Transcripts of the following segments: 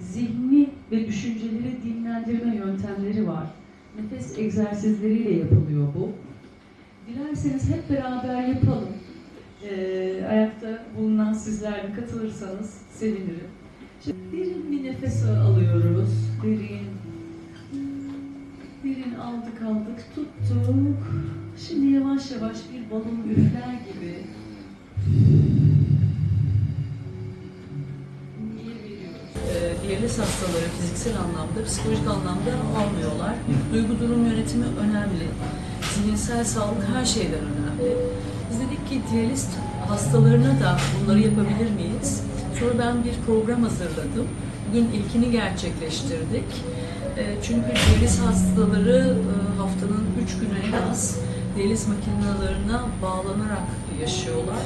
zihni ve düşünceleri dinlendirme yöntemleri var. Nefes egzersizleriyle yapılıyor bu. Dilerseniz hep beraber yapalım. Ee, ayakta bulunan sizler de katılırsanız sevinirim. Şimdi derin bir nefes alıyoruz. Derin. Derin aldık aldık tuttuk. Şimdi yavaş yavaş bir balon üfler gibi diyaliz hastaları fiziksel anlamda, psikolojik anlamda almıyorlar. Duygu durum yönetimi önemli. Zihinsel sağlık her şeyden önemli. Biz dedik ki diyaliz hastalarına da bunları yapabilir miyiz? Sonra ben bir program hazırladım. Bugün ilkini gerçekleştirdik. Ee, Çünkü diyaliz hastaları e, haftanın üç günü en az diyaliz makinelerine bağlanarak yaşıyorlar.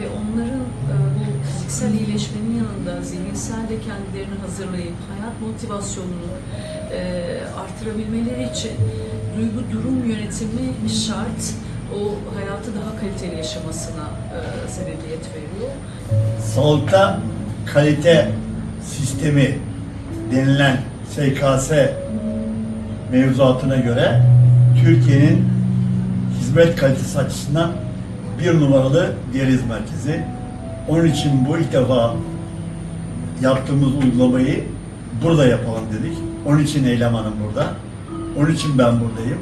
Ve onların e, bu fiziksel iyileşmenin yanında zihinsel de kendilerini hazırlayıp hayat motivasyonunu e, artırabilmeleri için duygu durum yönetimi şart. O hayatı daha kaliteli yaşamasına e, sebebiyet veriyor. Sağlıkta kalite sistemi denilen SKS mevzuatına göre Türkiye'nin hizmet kalitesi açısından bir numaralı diyaliz merkezi. Onun için bu ilk defa yaptığımız uygulamayı burada yapalım dedik. Onun için Eylem Hanım burada. Onun için ben buradayım.